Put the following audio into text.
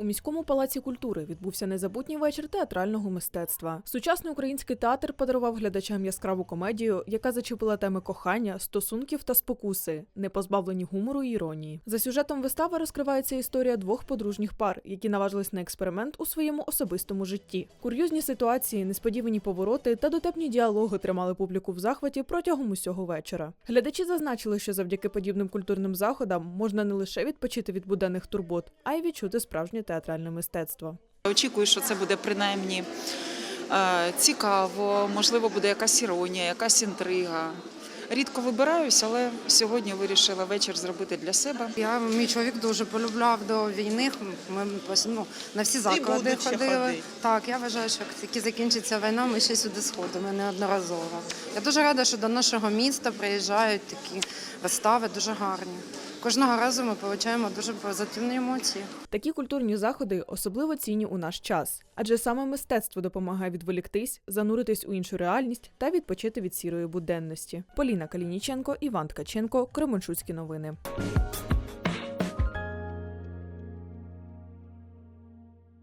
У міському палаці культури відбувся незабутній вечір театрального мистецтва. Сучасний український театр подарував глядачам яскраву комедію, яка зачепила теми кохання, стосунків та спокуси, не позбавлені гумору і іронії. За сюжетом вистави розкривається історія двох подружніх пар, які наважились на експеримент у своєму особистому житті. Кур'юзні ситуації, несподівані повороти та дотепні діалоги тримали публіку в захваті протягом усього вечора. Глядачі зазначили, що завдяки подібним культурним заходам можна не лише відпочити від буденних турбот, а й відчути справжнє театральне мистецтво. Очікую, що це буде принаймні е, цікаво, можливо, буде якась іронія, якась інтрига. Рідко вибираюсь, але сьогодні вирішила вечір зробити для себе. Я мій чоловік дуже полюбляв до війни. Ми ну, на всі заклади ходили. ходити. Так, я вважаю, що тільки закінчиться війна, ми ще сюди сходимо неодноразово. Я дуже рада, що до нашого міста приїжджають такі вистави, дуже гарні. Кожного разу ми отримуємо дуже позитивні емоції. Такі культурні заходи особливо цінні у наш час, адже саме мистецтво допомагає відволіктись, зануритись у іншу реальність та відпочити від сірої буденності. Поліна Калініченко, Іван Ткаченко, Кременчуцькі новини.